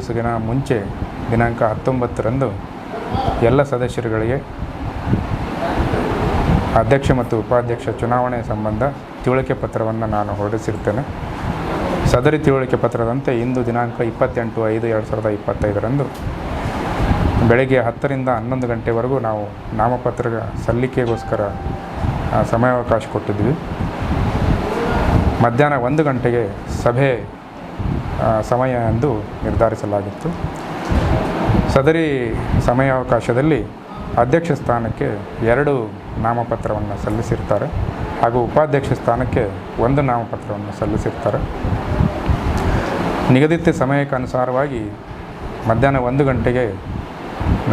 ದಿವಸಗಿನ ಮುಂಚೆ ದಿನಾಂಕ ಹತ್ತೊಂಬತ್ತರಂದು ಎಲ್ಲ ಸದಸ್ಯರುಗಳಿಗೆ ಅಧ್ಯಕ್ಷ ಮತ್ತು ಉಪಾಧ್ಯಕ್ಷ ಚುನಾವಣೆ ಸಂಬಂಧ ತಿಳುವಳಿಕೆ ಪತ್ರವನ್ನು ನಾನು ಹೊರಡಿಸಿರ್ತೇನೆ. ಸದರಿ ತಿಳುವಳಿಕೆ ಪತ್ರದಂತೆ ಇಂದು ದಿನಾಂಕ ಇಪ್ಪತ್ತೆಂಟು ಐದು ಎರಡು ಸಾವಿರದ ಇಪ್ಪತ್ತೈದರಂದು ಬೆಳಗ್ಗೆ ಹತ್ತರಿಂದ ಹನ್ನೊಂದು ಗಂಟೆವರೆಗೂ ನಾವು ನಾಮಪತ್ರ ಸಲ್ಲಿಕೆಗೋಸ್ಕರ ಸಮಯಾವಕಾಶ ಕೊಟ್ಟಿದ್ವಿ ಮಧ್ಯಾಹ್ನ ಒಂದು ಗಂಟೆಗೆ ಸಭೆ ಸಮಯ ಎಂದು ನಿರ್ಧರಿಸಲಾಗಿತ್ತು. ಸದರಿ ಸಮಯಾವಕಾಶದಲ್ಲಿ ಅಧ್ಯಕ್ಷ ಸ್ಥಾನಕ್ಕೆ ಎರಡು ನಾಮಪತ್ರವನ್ನು ಸಲ್ಲಿಸಿರ್ತಾರೆ ಹಾಗೂ ಉಪಾಧ್ಯಕ್ಷ ಸ್ಥಾನಕ್ಕೆ ಒಂದು ನಾಮಪತ್ರವನ್ನು ಸಲ್ಲಿಸಿರ್ತಾರೆ. ನಿಗದಿತ ಸಮಯಕ್ಕೆ ಅನುಸಾರವಾಗಿ ಮಧ್ಯಾಹ್ನ ಒಂದು ಗಂಟೆಗೆ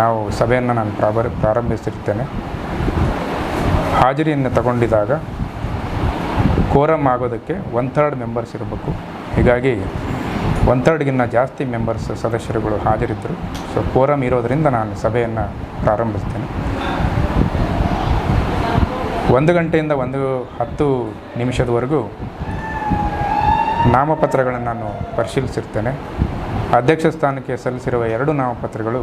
ನಾವು ಸಭೆಯನ್ನು ನಾನು ಪ್ರಾಬರ್ ಪ್ರಾರಂಭಿಸಿರ್ತೇನೆ ಹಾಜರಿಯನ್ನು ತಗೊಂಡಿದಾಗ ಕೋರಮ್ ಆಗೋದಕ್ಕೆ ಒನ್ ಥರ್ಡ್ ಮೆಂಬರ್ಸ್ ಇರಬೇಕು. ಹೀಗಾಗಿ ಒನ್ ಥರ್ಡ್ಗಿನ್ನ ಜಾಸ್ತಿ ಮೆಂಬರ್ಸ್ ಸದಸ್ಯರುಗಳು ಹಾಜರಿದ್ದರು. ಸೊ ಕೋರಮ್ ಇರೋದರಿಂದ ನಾನು ಸಭೆಯನ್ನು ಪ್ರಾರಂಭಿಸ್ತೇನೆ. ಒಂದು ಗಂಟೆಯಿಂದ ಒಂದು ಹತ್ತು ನಿಮಿಷದವರೆಗೂ ನಾಮಪತ್ರಗಳನ್ನು ನಾನು ಪರಿಶೀಲಿಸಿರ್ತೇನೆ. ಅಧ್ಯಕ್ಷ ಸ್ಥಾನಕ್ಕೆ ಸಲ್ಲಿಸಿರುವ ಎರಡು ನಾಮಪತ್ರಗಳು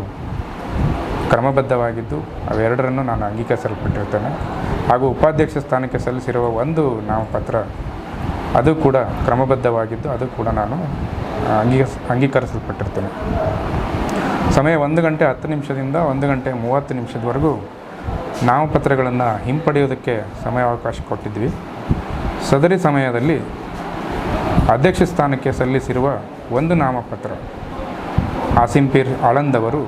ಕ್ರಮಬದ್ಧವಾಗಿದ್ದು, ಅವೆರಡರನ್ನು ನಾನು ಅಂಗೀಕರಿಸಲ್ಪಟ್ಟಿರ್ತೇನೆ. ಹಾಗೂ ಉಪಾಧ್ಯಕ್ಷ ಸ್ಥಾನಕ್ಕೆ ಸಲ್ಲಿಸಿರುವ ಒಂದು ನಾಮಪತ್ರ ಅದು ಕೂಡ ಕ್ರಮಬದ್ಧವಾಗಿದ್ದು ಅದು ಕೂಡ ನಾನು ಅಂಗೀಕರಿಸ ಅಂಗೀಕರಿಸಲ್ಪಟ್ಟಿರ್ತೇನೆ. ಸಮಯ ಒಂದು ಗಂಟೆ ಹತ್ತು ನಿಮಿಷದಿಂದ ಒಂದು ಗಂಟೆ ಮೂವತ್ತು ನಿಮಿಷದವರೆಗೂ ನಾಮಪತ್ರಗಳನ್ನು ಹಿಂಪಡೆಯೋದಕ್ಕೆ ಸಮಯಾವಕಾಶ ಕೊಟ್ಟಿದ್ವಿ. ಸದರಿ ಸಮಯದಲ್ಲಿ ಅಧ್ಯಕ್ಷ ಸ್ಥಾನಕ್ಕೆ ಸಲ್ಲಿಸಿರುವ ಒಂದು ನಾಮಪತ್ರ ಆಸಿಂಪೀರ್ ಆಳಂದ್ ಅವರು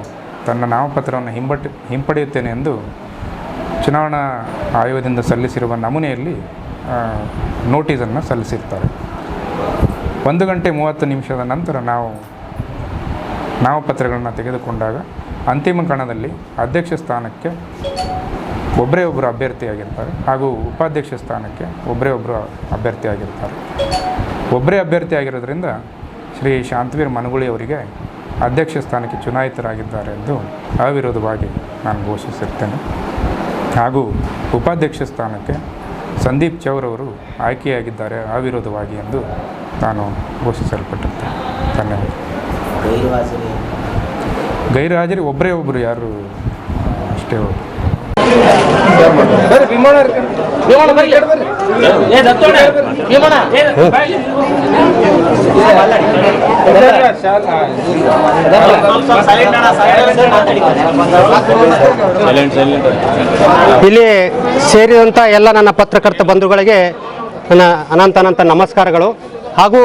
ತನ್ನ ನಾಮಪತ್ರವನ್ನು ಹಿಂಬಟ್ ಹಿಂಪಡೆಯುತ್ತೇನೆ ಎಂದು ಚುನಾವಣಾ ಆಯೋಗದಿಂದ ಸಲ್ಲಿಸಿರುವ ನಮೂನೆಯಲ್ಲಿ ನೋಟಿಸನ್ನು ಸಲ್ಲಿಸಿರ್ತಾರೆ. ಒಂದು ಗಂಟೆ ಮೂವತ್ತು ನಿಮಿಷದ ನಂತರ ನಾವು ನಾಮಪತ್ರಗಳನ್ನು ತೆಗೆದುಕೊಂಡಾಗ ಅಂತಿಮ ಕಣದಲ್ಲಿ ಅಧ್ಯಕ್ಷ ಸ್ಥಾನಕ್ಕೆ ಒಬ್ಬರೇ ಒಬ್ಬರು ಅಭ್ಯರ್ಥಿಯಾಗಿರ್ತಾರೆ ಹಾಗೂ ಉಪಾಧ್ಯಕ್ಷ ಸ್ಥಾನಕ್ಕೆ ಒಬ್ಬರೇ ಒಬ್ಬರು ಅಭ್ಯರ್ಥಿಯಾಗಿರ್ತಾರೆ. ಒಬ್ಬರೇ ಅಭ್ಯರ್ಥಿ ಆಗಿರೋದ್ರಿಂದ ಶ್ರೀ ಶಾಂತವೀರ್ ಮನಗುಳಿ ಅವರಿಗೆ ಅಧ್ಯಕ್ಷ ಸ್ಥಾನಕ್ಕೆ ಚುನಾಯಿತರಾಗಿದ್ದಾರೆ ಎಂದು ಅವಿರೋಧವಾಗಿ ನಾನು ಘೋಷಿಸಿರ್ತೇನೆ. ಹಾಗೂ ಉಪಾಧ್ಯಕ್ಷ ಸ್ಥಾನಕ್ಕೆ ಸಂದೀಪ್ ಚೌರವರು ಅವರು ಆಯ್ಕೆಯಾಗಿದ್ದಾರೆ ಅವಿರೋಧವಾಗಿ ಎಂದು ನಾನು ಘೋಷಿಸಲ್ಪಟ್ಟಂತೆ. ಧನ್ಯವಾದ. ಗೈರುಹಾಜರಿ. ಗೈರು ಹಾಜರಿ ಒಬ್ಬರೇ ಒಬ್ಬರು ಯಾರು? ಅಷ್ಟೇ ಹೋಗಿ. ಇಲ್ಲಿ ಸೇರಿದಂಥ ಎಲ್ಲ ನನ್ನ ಪತ್ರಕರ್ತ ಬಂಧುಗಳಿಗೆ ನನ್ನ ಅನಂತ ಅನಂತ ನಮಸ್ಕಾರಗಳು. ಹಾಗೂ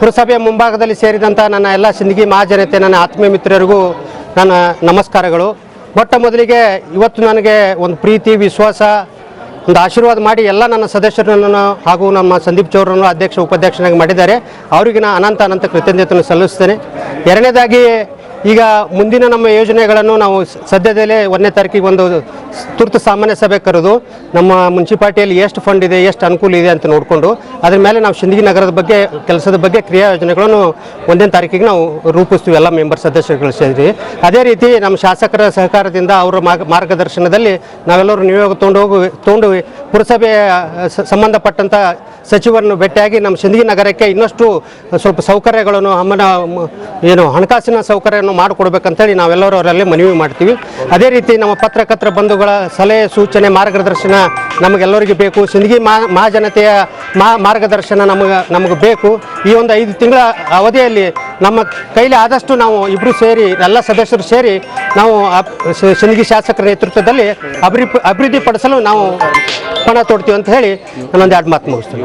ಪುರಸಭೆಯ ಮುಂಭಾಗದಲ್ಲಿ ಸೇರಿದಂಥ ನನ್ನ ಎಲ್ಲ ಸಿಂದಗಿ ಮಹಾಜನತೆ ನನ್ನ ಆತ್ಮೀಯ ಮಿತ್ರರಿಗೂ ನನ್ನ ನಮಸ್ಕಾರಗಳು. ಮೊಟ್ಟ ಮೊದಲಿಗೆ ಇವತ್ತು ನನಗೆ ಒಂದು ಪ್ರೀತಿ ವಿಶ್ವಾಸ ಒಂದು ಆಶೀರ್ವಾದ ಮಾಡಿ ಎಲ್ಲ ನನ್ನ ಸದಸ್ಯರನ್ನು ಹಾಗೂ ನಮ್ಮ ಸಂದೀಪ್ ಚೌರನ್ನು ಅಧ್ಯಕ್ಷ, ಉಪಾಧ್ಯಕ್ಷನಾಗಿ ಮಾಡಿದ್ದಾರೆ. ಅವರಿಗೆ ನಾನು ಅನಂತ ಅನಂತ ಕೃತಜ್ಞತೆಯನ್ನು ಸಲ್ಲಿಸ್ತೇನೆ ಎರಡನೇದಾಗಿ ಈಗ ಮುಂದಿನ ನಮ್ಮ ಯೋಜನೆಗಳನ್ನು ನಾವು ಸದ್ಯದಲ್ಲೇ ಒಂದನೇ ತಾರೀಕಿಗೆ ಒಂದು ತುರ್ತು ಸಾಮಾನ್ಯ ಸಭೆ ಕರೆದು ನಮ್ಮ ಮುನ್ಸಿಪಾಲ್ಟಿಯಲ್ಲಿ ಎಷ್ಟು ಫಂಡ್ ಇದೆ, ಎಷ್ಟು ಅನುಕೂಲ ಇದೆ ಅಂತ ನೋಡಿಕೊಂಡು ಅದ್ರ ಮೇಲೆ ನಾವು ಶಿಂದಗಿ ನಗರದ ಬಗ್ಗೆ, ಕೆಲಸದ ಬಗ್ಗೆ ಕ್ರಿಯಾ ಯೋಜನೆಗಳನ್ನು ಒಂದನೇ ತಾರೀಕಿಗೆ ನಾವು ರೂಪಿಸ್ತೀವಿ ಎಲ್ಲ ಮೆಂಬರ್ ಸದಸ್ಯರುಗಳು ಸೇರಿ. ಅದೇ ರೀತಿ ನಮ್ಮ ಶಾಸಕರ ಸಹಕಾರದಿಂದ ಅವರ ಮಾರ್ಗ- ಮಾರ್ಗದರ್ಶನದಲ್ಲಿ ನಾವೆಲ್ಲರೂ ನಿಯೋಗ ತೊಗೊಂಡು ಹೋಗಿ ತೊಗೊಂಡು ಪುರಸಭೆಯ ಸ- ಸಂಬಂಧಪಟ್ಟಂಥ ಸಚಿವರನ್ನು ಭೇಟಿಯಾಗಿ ನಮ್ಮ ಸಿಂದಗಿ ನಗರಕ್ಕೆ ಇನ್ನಷ್ಟು ಸ್ವಲ್ಪ ಸೌಕರ್ಯಗಳನ್ನು ಅಮ್ಮನ ಏನು ಹಣಕಾಸಿನ ಸೌಕರ್ಯವನ್ನು ಮಾಡಿಕೊಡ್ಬೇಕಂತೇಳಿ ನಾವೆಲ್ಲರೂ ಅವರಲ್ಲಿ ಮನವಿ ಮಾಡ್ತೀವಿ. ಅದೇ ರೀತಿ ನಮ್ಮ ಪತ್ರಕರ್ತರ ಬಂಧುಗಳ ಸಲಹೆ, ಸೂಚನೆ, ಮಾರ್ಗದರ್ಶನ ನಮಗೆಲ್ಲರಿಗೂ ಬೇಕು. ಸಿಂದಗಿ ಮಾ ಮಹಾಜನತೆಯ ಮಾರ್ಗದರ್ಶನ ನಮಗೆ ನಮಗೆ ಬೇಕು. ಈ ಒಂದು ಐದು ತಿಂಗಳ ಅವಧಿಯಲ್ಲಿ ನಮ್ಮ ಕೈಲಿ ಆದಷ್ಟು ನಾವು ಇಬ್ಬರು ಸೇರಿ, ಎಲ್ಲ ಸದಸ್ಯರು ಸೇರಿ ನಾವು ಸಿಂದಗಿ ಶಾಸಕರ ನೇತೃತ್ವದಲ್ಲಿ ಅಭಿವೃದ್ಧಿ, ಅಭಿವೃದ್ಧಿಪಡಿಸಲು ನಾವು ಪಣ ತೊಡ್ತೀವಿ ಅಂತ ಹೇಳಿ ನಾನೊಂದು ಎರಡು ಮಾತು ಮುಗಿಸ್ತೀನಿ.